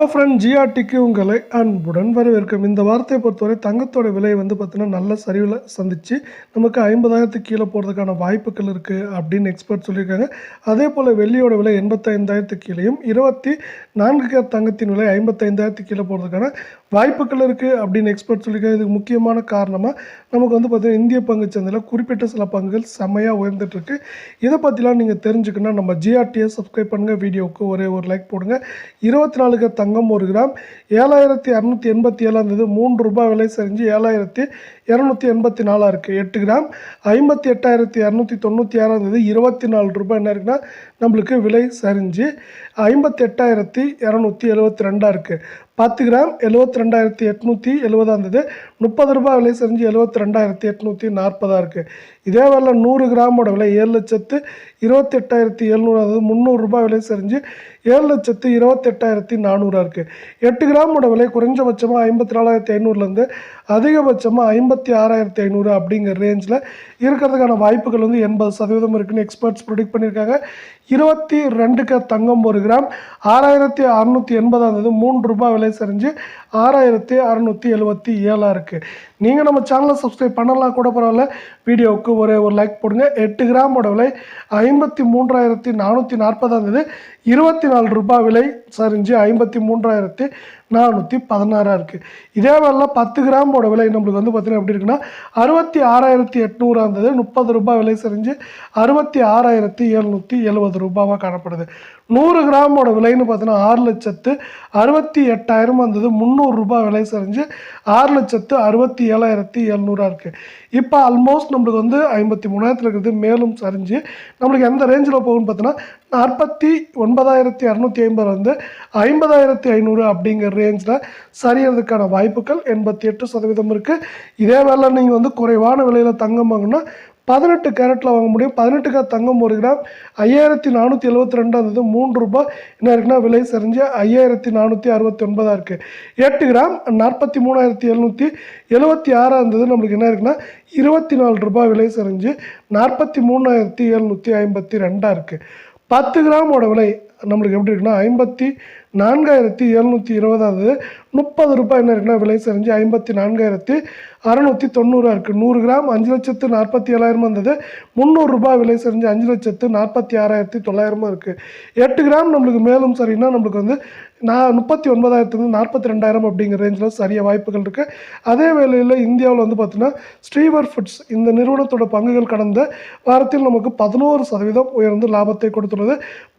Friend ஜிஆர்டிக்கு உங்களை அன்புடன் வரவேற்கும். இந்த வார்த்தையை பொறுத்தவரை தங்கத்தோட விலை வந்து பார்த்தீங்கன்னா நல்ல சரிவில் சந்திச்சு நமக்கு ஐம்பதாயிரத்துக்கு கீழே போகிறதுக்கான வாய்ப்புகள் இருக்குது அப்படின்னு எக்ஸ்பர்ட் சொல்லியிருக்காங்க. அதே போல் வெள்ளியோட விலை எண்பத்தைந்தாயிரத்துக்கு கீழேயும் இருபத்தி நான்கு கேர் தங்கத்தின் விலை ஐம்பத்தைந்தாயிரத்துக்கு கீழே போகிறதுக்கான வாய்ப்புகள் இருக்குது அப்படின்னு எக்ஸ்பர்ட் சொல்லியிருக்காங்க. இதுக்கு முக்கியமான காரணமாக நமக்கு வந்து பார்த்திங்கன்னா இந்திய பங்கு சந்தையில் குறிப்பிட்ட சில பங்குகள் செம்மையாக உயர்ந்துட்டுருக்கு இதை பற்றிலாம் நீங்கள் தெரிஞ்சுக்கணும் நம்ம ஜிஆர்டியை சப்ஸ்கிரைப் பண்ணுங்கள் வீடியோவுக்கு ஒரே ஒரு லைக் போடுங்க. இருபத்தி நாலுக்கு தங்கம் ஒரு கிராம். ஏழாயிரத்தி இரநூத்தி எண்பத்தி ஏழாம் தேதி மூன்று ரூபாய் விலை செஞ்சு ஏழாயிரத்தி இரநூத்தி எண்பத்தி நாலாக இருக்குது எட்டு கிராம். ஐம்பத்தி எட்டாயிரத்தி இரநூத்தி தொண்ணூற்றி ஆறாம் தேதி இருபத்தி நாலு ரூபாய் என்ன இருக்குன்னா நம்மளுக்கு விலை சரிஞ்சு ஐம்பத்தெட்டாயிரத்தி இரநூத்தி எழுபத்தி ரெண்டாக இருக்குது பத்து கிராம் எழுபத்தி ரெண்டாயிரத்தி எட்நூற்றி எழுபதாக இருந்தது. முப்பது ரூபாய் விலை சரிஞ்சு எழுபத்தி ரெண்டாயிரத்தி எட்நூற்றி நாற்பதாக இருக்குது இதே வேலை நூறு கிராமோட விலை ஏழு லட்சத்து இருபத்தெட்டாயிரத்தி எழுநூறாவது முந்நூறுரூபா விலை சரிஞ்சு ஏழு லட்சத்து இருபத்தெட்டாயிரத்தி நானூறாக இருக்குது எட்டு கிராமோட விலை குறைஞ்சபட்சமாக ஐம்பத்தி நாலாயிரத்தி ஐநூறுலேருந்து அதிகபட்சமாக ஐம்பத்தி ஆறாயிரத்தி ஐநூறு அப்படிங்கிற ரேஞ்சில் இருக்கிறதுக்கான வாய்ப்புகள் வந்து எண்பது சதவீதம் இருக்குன்னு எக்ஸ்பர்ட்ஸ் ப்ரொடிக்ட் பண்ணியிருக்காங்க. இருபத்தி ரெண்டுக்கு தங்கம் ஒரு கிராம் ஆறாயிரத்தி அறநூற்றி எண்பதாம் தேதி மூன்று ரூபாய் விலை செஞ்சு ஆறாயிரத்தி அறநூற்றி எழுபத்தி ஏழாக இருக்குது நீங்கள் நம்ம சேனலை சப்ஸ்கிரைப் பண்ணலாம் கூட பரவாயில்ல. வீடியோவுக்கு ஒரே ஒரு லைக் போடுங்க. எட்டு கிராமோட விலை ஐம்பத்தி மூன்றாயிரத்தி நானூற்றி நாற்பதாம் தேதி இருபத்தி நாலு ரூபாய் விலை சரிஞ்சு ஐம்பத்தி மூன்றாயிரத்தி நானூற்றி பதினாறாக இருக்குது இதே மாதிரிலாம் பத்து கிராமோட விலை நம்மளுக்கு வந்து பார்த்தீங்கன்னா எப்படி இருக்குன்னா அறுபத்தி ஆறாயிரத்தி எட்நூறாக இருந்தது முப்பது ரூபாய் விலை சரிஞ்சு அறுபத்தி ஆறாயிரத்தி எழுநூற்றி எழுபது ரூபாவாக காணப்படுது. நூறு கிராமோட விலைன்னு பார்த்தீங்கன்னா ஆறு லட்சத்து அறுபத்தி எட்டாயிரம் வந்தது முந்நூறு ரூபாய் விலை சரிஞ்சு ஆறு லட்சத்து அறுபத்தி ஏழாயிரத்தி எழுநூறாக இருக்குது இப்போ ஆல்மோஸ்ட் நம்மளுக்கு வந்து ஐம்பத்தி மூணாயிரத்தில் இருக்கிறது மேலும் சரிஞ்சு நம்மளுக்கு எந்த ரேஞ்சில் போகும்னு பார்த்தோன்னா நாற்பத்தி ஒன்பதாயிரத்தி இரநூத்தி ஐம்பது வந்து ஐம்பதாயிரத்தி ஐநூறு அப்படிங்கிற ரேஞ்சில் சரியறதுக்கான வாய்ப்புகள் எண்பத்தி எட்டு சதவீதம் இருக்குது இதே வேலை நீங்கள் வந்து குறைவான விலையில் தங்கம் வாங்கினா பதினெட்டு கேரட்டில் வாங்க முடியும். பதினெட்டு கேரட் தங்கம் ஒரு கிராம் ஐயாயிரத்தி நானூற்றி எழுபத்தி ரெண்டாக இருந்தது மூன்று ரூபாய். என்ன இருக்குன்னா விலை சரிஞ்சு ஐயாயிரத்தி நானூற்றி அறுபத்தி ஒன்பதாக இருக்குது எட்டு கிராம் நாற்பத்தி மூணாயிரத்தி எழுநூற்றி எழுபத்தி ஆறாக இருந்தது நம்மளுக்கு என்ன இருக்குன்னா இருபத்தி நாலு ரூபாய் விலை சரிஞ்சு நாற்பத்தி மூணாயிரத்தி எழுநூற்றி ஐம்பத்தி ரெண்டாக இருக்குது பத்து கிராமோட விலை நம்மளுக்கு எப்படி இருக்குன்னா ஐம்பத்தி நான்காயிரத்தி எழுநூற்றி இருபதாவது முப்பது ரூபாய் என்ன இருக்குன்னா விலை செஞ்சு ஐம்பத்தி நான்காயிரத்தி அறநூற்றி தொண்ணூறாக இருக்குது நூறு கிராம் அஞ்சு லட்சத்து நாற்பத்தி ஏழாயிரமா இருந்தது முந்நூறுரூபா விலை செஞ்சு அஞ்சு லட்சத்து நாற்பத்தி ஆறாயிரத்தி தொள்ளாயிரமா இருக்குது எட்டு கிராம் நம்மளுக்கு மேலும் சரின்னா நம்மளுக்கு வந்து நான் முப்பத்தி ஒன்பதாயிரத்துலேருந்து நாற்பத்தி ரெண்டாயிரம் அப்படிங்கிற ரேஞ்சில் சரிய வாய்ப்புகள் இருக்குது அதே வேளையில் இந்தியாவில் வந்து பார்த்திங்கன்னா ஸ்ரீவர் ஃபுட்ஸ் இந்த நிறுவனத்தோட பங்குகள் கடந்த வாரத்தில் நமக்கு பதினோரு சதவீதம் உயர்ந்து லாபத்தை கொடுத்துள்ளது.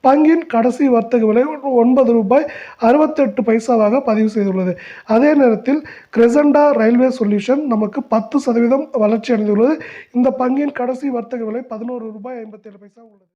பங்கின் கடைசி வர்த்தக விலை ஒன்பது ரூபாய் அறுபத்தெட்டு பைசாவாக பதிவு செய்துள்ளது. அதே நேரத்தில் கிரெசண்டா ரயில்வே சொல்யூஷன் நமக்கு பத்து சதவீதம் வளர்ச்சி அடைந்துள்ளது. இந்த பங்கின் கடைசி வர்த்தக விலை பதினோரு ரூபாய் ஐம்பத்தேழு பைசா உள்ளது.